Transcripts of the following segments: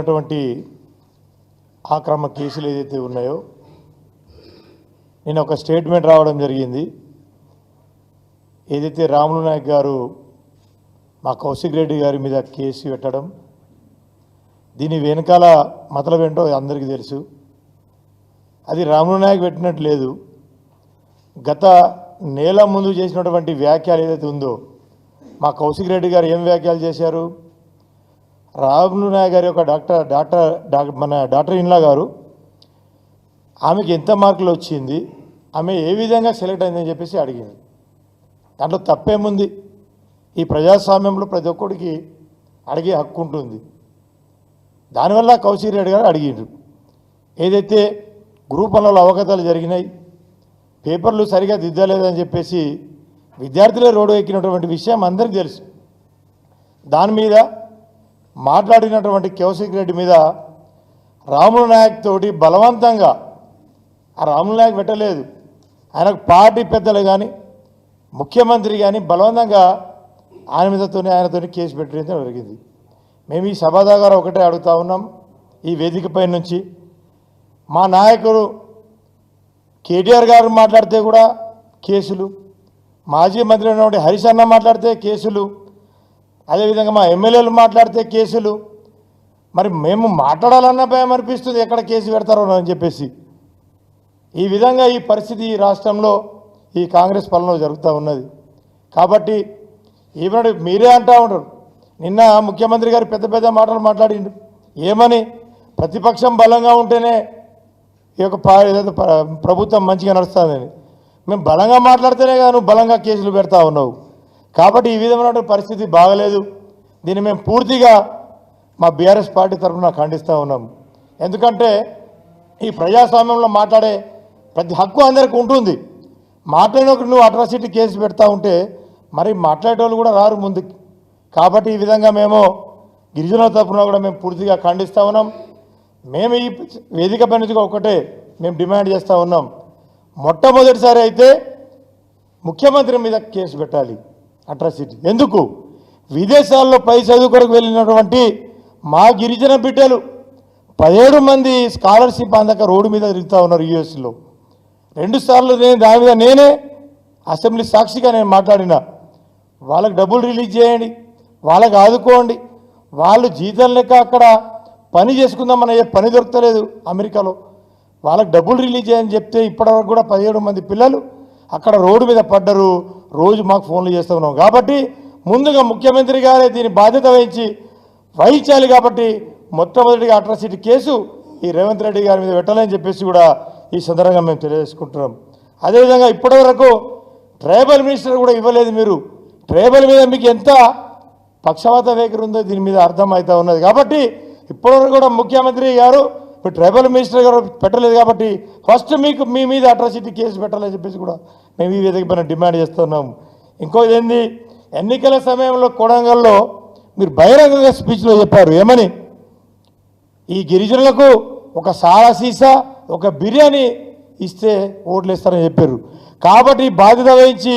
ఉన్నటువంటి ఆక్రమ కేసులు ఏదైతే ఉన్నాయో నేను ఒక స్టేట్మెంట్ రావడం జరిగింది. ఏదైతే రాములు నాయక్ గారు మా కౌశిక్ రెడ్డి గారి మీద కేసు పెట్టడం దీని వెనకాల మతలబ్ ఏంటో అందరికీ తెలుసు. అది రాములు నాయక్ పెట్టినట్టు లేదు. గత నేల ముందు చేసినటువంటి వ్యాఖ్యలు ఏదైతే ఉందో మా కౌశిక్ రెడ్డి గారు ఏం వ్యాఖ్యలు చేశారు? రాములు నాయక్ గారి యొక్క డాక్టర్ డాక్టర్ మన డాక్టర్ ఇన్లా గారు ఆమెకి ఎంత మార్కులు వచ్చింది ఆమె ఏ విధంగా సెలెక్ట్ అయిందని చెప్పేసి అడిగింది. దాంట్లో తప్పేముంది? ఈ ప్రజాస్వామ్యంలో ప్రతి ఒక్కడికి అడిగే హక్కు ఉంటుంది. దానివల్ల కౌశిక్ రెడ్డి గారు అడిగిండ్రు. ఏదైతే గ్రూప్ వన్లలో అవగతాలు జరిగినాయి పేపర్లు సరిగా దిద్దలేదని చెప్పేసి విద్యార్థులే రోడ్డు ఎక్కినటువంటి విషయం అందరికీ తెలుసు. దాని మీద మాట్లాడినటువంటి కౌశిక్ రెడ్డి మీద రాములు నాయక్ తోటి బలవంతంగా ఆ రాములు నాయక్ పెట్టలేదు. ఆయనకు పార్టీ పెద్దలు కానీ ముఖ్యమంత్రి కానీ బలవంతంగా ఆయన మీదతోనే ఆయనతోనే కేసు పెట్టడం జరిగింది. మేము ఈ సభాదాగారు ఒకటే అడుగుతా ఉన్నాం. ఈ వేదికపై నుంచి మా నాయకుడు కేటీఆర్ గారు మాట్లాడితే కూడా కేసులు మాజీ మంత్రి ఉన్నటువంటి హరీష్ అన్న మాట్లాడితే కేసులు అదేవిధంగా మా ఎమ్మెల్యేలు మాట్లాడితే కేసులు. మరి మేము మాట్లాడాలన్న భయం అనిపిస్తుంది ఎక్కడ కేసు పెడతారో అని చెప్పేసి. ఈ విధంగా ఈ పరిస్థితి ఈ రాష్ట్రంలో ఈ కాంగ్రెస్ పాలనలో జరుగుతూ ఉన్నది. కాబట్టి ఈవెన్ మీరే అంటా ఉంటారు నిన్న ముఖ్యమంత్రి గారు పెద్ద పెద్ద మాటలు మాట్లాడిండు. ఏమని? ప్రతిపక్షం బలంగా ఉంటేనే ఈ యొక్క ఏదైతే ప్రభుత్వం మంచిగా నడుస్తుందని. మేము బలంగా మాట్లాడితేనే కదా నువ్వు బలంగా కేసులు పెడతా ఉన్నావు. కాబట్టి ఈ విధమైన పరిస్థితి బాగలేదు. దీన్ని మేము పూర్తిగా మా బీఆర్ఎస్ పార్టీ తరఫున ఖండిస్తూ ఉన్నాం. ఎందుకంటే ఈ ప్రజాస్వామ్యంలో మాట్లాడే ప్రతి హక్కు అందరికీ ఉంటుంది. మాట్లాడినప్పుడు నువ్వు అట్రాసిటీ కేసు పెడతా ఉంటే మరి మాట్లాడేటోళ్ళు కూడా రారు ముందుకి కాబట్టి ఈ విధంగా మేము గిరిజనుల తరఫున కూడా మేము పూర్తిగా ఖండిస్తూ ఉన్నాం. మేము ఈ వేదిక పై ఒకటే మేము డిమాండ్ చేస్తూ ఉన్నాం. మొట్టమొదటిసారి అయితే ముఖ్యమంత్రి మీద కేసు పెట్టాలి. అట్రాసిటీ ఎందుకు? విదేశాల్లో పై చదువు కొరకు వెళ్ళినటువంటి మా గిరిజన బిడ్డలు పదిహేడు మంది స్కాలర్షిప్ అందక రోడ్డు మీద తిరుగుతూ ఉన్నారు యూఎస్లో. రెండు సార్లు నేను దాని మీద నేనే అసెంబ్లీ సాక్షిగా నేను మాట్లాడిన. వాళ్ళకి డబ్బులు రిలీజ్ చేయండి వాళ్ళకి ఆదుకోండి వాళ్ళు జీతం లెక్క అక్కడ పని చేసుకుందామని ఏ పని దొరకలేదు అమెరికాలో. వాళ్ళకి డబ్బులు రిలీజ్ చేయని చెప్తే ఇప్పటివరకు కూడా పదిహేడు మంది పిల్లలు అక్కడ రోడ్డు మీద పడ్డరు. రోజు మాకు ఫోన్లు చేస్తూ ఉన్నాం. కాబట్టి ముందుగా ముఖ్యమంత్రి గారే దీని బాధ్యత వహించి వహించాలి కాబట్టి మొట్టమొదటిగా అట్రాసిటీ కేసు ఈ రేవంత్ రెడ్డి గారి మీద పెట్టాలని చెప్పేసి కూడా ఈ సందర్భంగా మేము తెలియజేసుకుంటున్నాం. అదేవిధంగా ఇప్పటివరకు ట్రైబల్ మినిస్టర్ కూడా ఇవ్వలేదు మీరు. ట్రైబల్ మీద మీకు ఎంత పక్షపాత వైఖరి ఉందో దీని మీద అర్థం అవుతూ ఉన్నది. కాబట్టి ఇప్పటివరకు కూడా ముఖ్యమంత్రి గారు ఇప్పుడు ట్రైబల్ మినిస్టర్ గారు పెట్టలేదు కాబట్టి ఫస్ట్ మీకు మీ మీద అట్రాసిటీ కేసు పెట్టాలని చెప్పేసి కూడా మేము ఈ విధంగా పైన డిమాండ్ చేస్తున్నాం ఇంకోది ఏంది ఎన్నికల సమయంలో కొడంగల్లో మీరు బహిరంగంగా స్పీచ్లో చెప్పారు. ఏమని? ఈ గిరిజనులకు ఒక సారా సీసా ఒక బిర్యానీ ఇస్తే ఓట్లు ఇస్తారని చెప్పారు. కాబట్టి బాధ్యత వహించి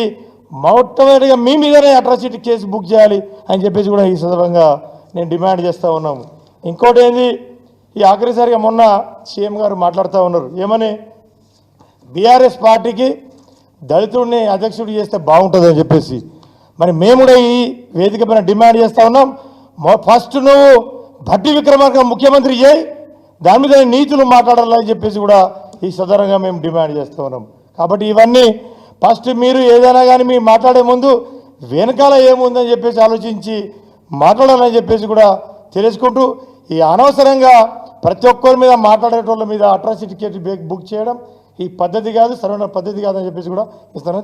మొట్టమొదటిగా మీ మీదనే అట్రాసిటీ కేసు బుక్ చేయాలి అని చెప్పేసి కూడా ఈ సందర్భంగా నేను డిమాండ్ చేస్తూ ఉన్నాము. ఇంకోటి ఏంది? ఈ ఆఖరిసారిగా మొన్న సీఎం గారు మాట్లాడుతూ ఉన్నారు. ఏమని? బీఆర్ఎస్ పార్టీకి దళితుడిని అధ్యక్షుడు చేస్తే బాగుంటుందని చెప్పేసి. మరి మేము కూడా ఈ వేదిక పైన డిమాండ్ చేస్తూ ఉన్నాం. ఫస్ట్ నువ్వు భట్టి విక్రమార్క ముఖ్యమంత్రి చేయి దాని మీద నీతులు మాట్లాడాలని చెప్పేసి కూడా ఈ సదరంగా మేము డిమాండ్ చేస్తూ ఉన్నాం. కాబట్టి ఇవన్నీ ఫస్ట్ మీరు ఏదైనా కానీ మీరు మాట్లాడే ముందు వెనకాల ఏముందని చెప్పేసి ఆలోచించి మాట్లాడాలని చెప్పేసి కూడా తెలుసుకుంటూ ఈ అనవసరంగా ప్రతి ఒక్కరి మీద మాట్లాడేటోళ్ళ మీద అట్రాసిటీ కేసు బుక్ చేయడం ఈ పద్ధతి కాదు సరైన పద్ధతి కాదని చెప్పేసి కూడా ఈ స్థానం